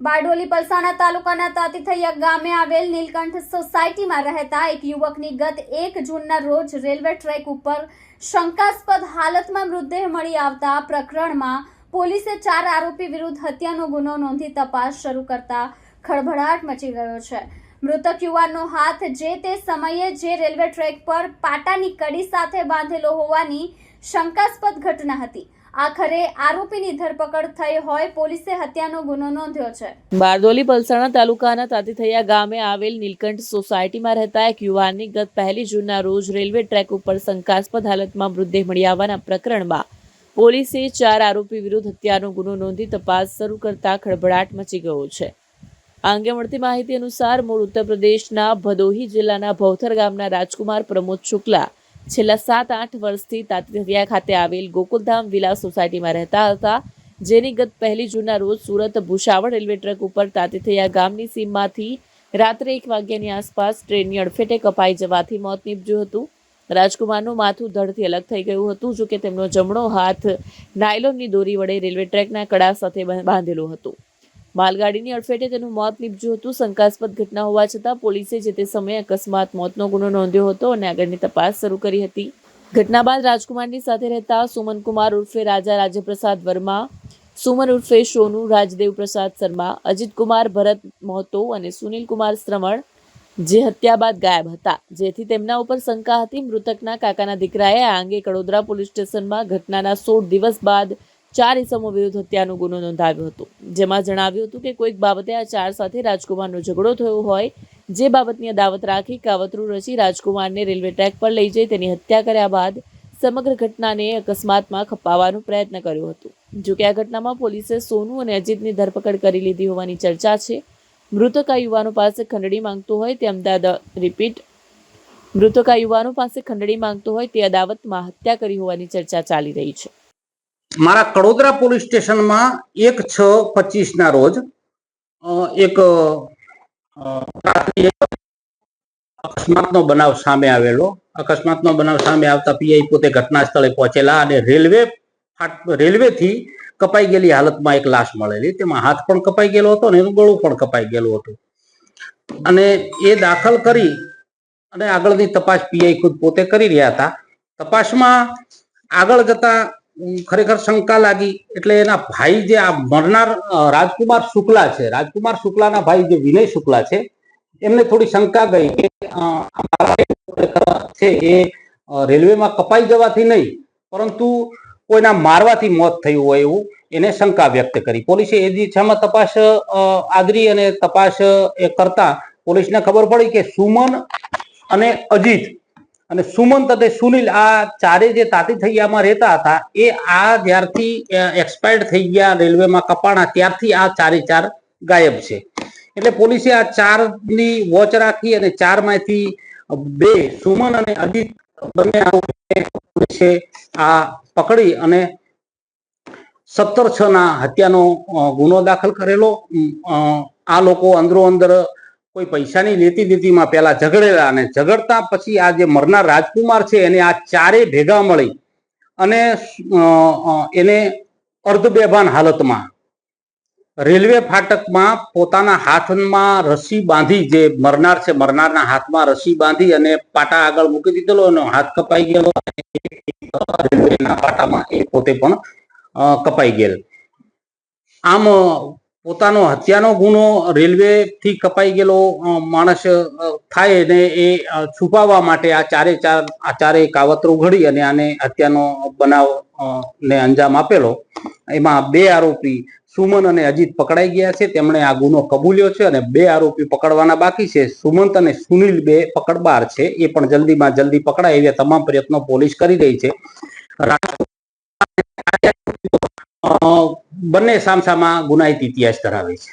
બારડોલી પલસાણા તાલુકાના તાતીથૈયા ગામે આવેલ નીલકંઠ સોસાયટીમાં રહેતા એક યુવકની ગત એક જૂનના રોજ રેલવે ટ્રેક ઉપર શંકાસ્પદ હાલતમાં મૃતદેહ મળી આવતા પ્રકરણમાં પોલીસે ચાર આરોપી વિરુદ્ધ હત્યાનો ગુનો નોંધી તપાસ શરૂ કરતા ખળભળાટ મચી ગયો છે. મૃતક યુવાનનો હાથ જે તે સમયે જે રેલવે ટ્રેક પર પાટાની કડી સાથે બાંધેલો હોવાની શંકાસ્પદ ઘટના હતી. આખરે આરોપીની ધરપકડ થઈ હોય, પોલીસે હત્યાનો ગુનો નોંધ્યો છે. બારડોલી પલસાણા તાલુકાના તાતીથૈયા ગામે આવેલ નીલકંઠ સોસાયટીમાં રહેતા એક યુવાનની ગત પહેલી જૂનના રોજ રેલવે ટ્રેક ઉપર શંકાસ્પદ હાલતમાં મૃતદેહ મળી આવવાના પ્રકરણમાં પોલીસે ચાર આરોપી વિરુદ્ધ હત્યાનો ગુનો નોંધી તપાસ શરૂ કરતા ખળભળાટ મચી ગયો છે. આ અંગે મળતી માહિતી અનુસાર મૂળ ઉત્તર પ્રદેશના ભદોહી જિલ્લાના ભવથર ગામના રાજકુમાર પ્રમોદ શુક્લા છેલ્લા સાત, આઠ વર્ષથી તાતીથૈયા ખાતે આવેલ ગોકુલધામ વિલા સોસાયટીમાં રહેતા હતા, જેની ગત પહેલી જૂનના રોજ સુરત ભુસાવળ રેલવે ટ્રેક ઉપર તાતીથૈયા ગામની સીમમાંથી રાત્રે એક વાગ્યાની આસપાસ ટ્રેનની અડફેટે કપાઈ જવાથી મોત નીપજ્યું હતું. રાજકુમારનું માથું ધડથી અલગ થઈ ગયું હતું જો કે તેમનો જમણો હાથ નાયલોનની દોરી વડે રેલવે ટ્રેકના કડા સાથે બાંધેલો હતો. માલગાડીની અડફેટે તેનું મોત નીપજ્યું હતું. શંકાસ્પદ ઘટના હોવા છતાં પોલીસે જે તે સમયે અકસ્માત મોતનો ગુનો નોંધ્યો હતો અને આગળની તપાસ શરૂ કરી હતી. ઘટના બાદ રાજકુમારની સાથે રહેતા સુમનકુમાર ઉર્ફે રાજા રાજ્યપ્રસાદ વર્મા, સુમન ઉર્ફે સોનુ, રાજદેવ પ્રસાદ શર્મા અજીતકુમાર ભરત મહતો અને સુનિલકુમાર શ્રમણ જે હત્યા બાદ ગાયબ હતા. જેથી તેમના ઉપર શંકા હતી. મૃતકના કાકાના દીકરાએ આ અંગે કડોદરા પોલીસ સ્ટેશનમાં ઘટનાના સોળ દિવસ બાદ ચાર ઇસમો વિરુદ્ધ હત્યાનો ગુનો નોંધાવ્યો હતો. જેમાં જણાવ્યું હતું કે કોઈક બાબતે આ ચાર સાથે રાજકુમારનો ઝઘડો થયો હોય, જે બાબતની અદાવત રાખી કાવતરું રચી રાજકુમારને રેલવે ટ્રેક પર લઈ જઈ તેની હત્યા કર્યા બાદ સમગ્ર ઘટનાને અકસ્માતમાં ખપાવવાનો પ્રયત્ન કર્યો હતો. જો કે આ ઘટનામાં પોલીસે સોનુ અને અજીતની ધરપકડ કરી લીધી હોવાની ચર્ચા છે. મૃતક આ યુવાનો પાસે ખંડણી માંગતો હોય તે અમદાવાદ રિપીટ. મૃતક આ યુવાનો પાસે ખંડણી માંગતો હોય તે અદાવતમાં હત્યા કરી હોવાની ચર્ચા ચાલી રહી છે. મારા કડોદરા પોલીસ સ્ટેશનમાં એક છ પચીસ ના રોજ એક અકસ્માતનો બનાવ સામે આવેલો. અકસ્માતનો બનાવ સામે આવતા પીઆઈ પોતે ઘટના સ્થળે પહોંચેલા અને રેલવે રેલવેથી કપાઈ ગયેલી હાલતમાં એક લાશ મળેલી. તેમાં હાથ પણ કપાઈ ગયેલો હતો અને એનું ગળું પણ કપાઈ ગયેલું હતું. અને એ દાખલ કરી અને આગળની તપાસ પીઆઈ ખુદ પોતે કરી રહ્યા હતા. તપાસમાં આગળ જતા ખરેખર શંકા લાગી. એટલે એના ભાઈ જે આ મરનાર રાજકુમાર શુક્લા છે, રાજકુમાર શુક્લાના ભાઈ જે વિનય શુક્લા છે, એમને થોડી શંકા ગઈ કે છે એ રેલવેમાં કપાઈ જવાથી નહીં, પરંતુ કોઈના મારવાથી મોત થયું હોય એવું એને શંકા વ્યક્ત કરી. પોલીસે એ દિશામાં તપાસ આદરી અને તપાસ એ કરતા પોલીસને ખબર પડી કે સુમન અને અજીત અને સુમંત અને સુનિલ આ ચારે જે તાતીથૈયામાં રહેતા હતા, એ આ જ્યારથી એક્સપાયર્ડ થઈ ગયા રેલવેમાં કપાણા, ત્યારથી આ ચારે ચાર ગાયબ છે. એટલે પોલીસે આ ચારની વોચ રાખી અને ચારમાંથી બે સુમન અને અજીત બંને પોલીસે આ પકડી અને સત્તર છ ના હત્યાનો ગુનો દાખલ કરેલો. આ લોકો અંદરો અંદર કોઈ પૈસાની લેતી દેતીમાં પેલા ઝઘડેલા અને ઝઘડતા પછી આ જે મરનાર રાજકુમાર છે એને આ ચારે ભેગા મળી અને એને અર્ધ હાલતમાં રેલવે ફાટકમાં પોતાના હાથમાં રસી બાંધી જે મરનાર છે, મરનારના હાથમાં રસી બાંધી અને પાટા આગળ મૂકી દીધેલો અને હાથ કપાઈ ગયેલો. રેલવેના પાટામાં એ પોતે પણ કપાઈ ગયેલ. આમ પોતાનો હત્યાનો ગુનો રેલવે થી કપાઈ ગયેલો માણસ થાય ને એ છુપાવવા માટે આ ચારે ચાર, આ ચારે કાવતરો ઘડી અને આને હત્યાનો બનાવ ને અંજામ આપેલો. એમાં બે આરોપી સુમન અને અજીત પકડાઈ ગયા છે. તેમણે આ ગુનો કબૂલ્યો છે અને બે આરોપી પકડવાના બાકી છે. સુમંત અને સુનિલ બે પકડબાર છે. એ પણ જલ્દીમાં જલ્દી પકડાય એવા તમામ પ્રયત્નો પોલીસ કરી રહી છે. બંને સામસામા ગુનાહિત ઇતિહાસ ધરાવે છે.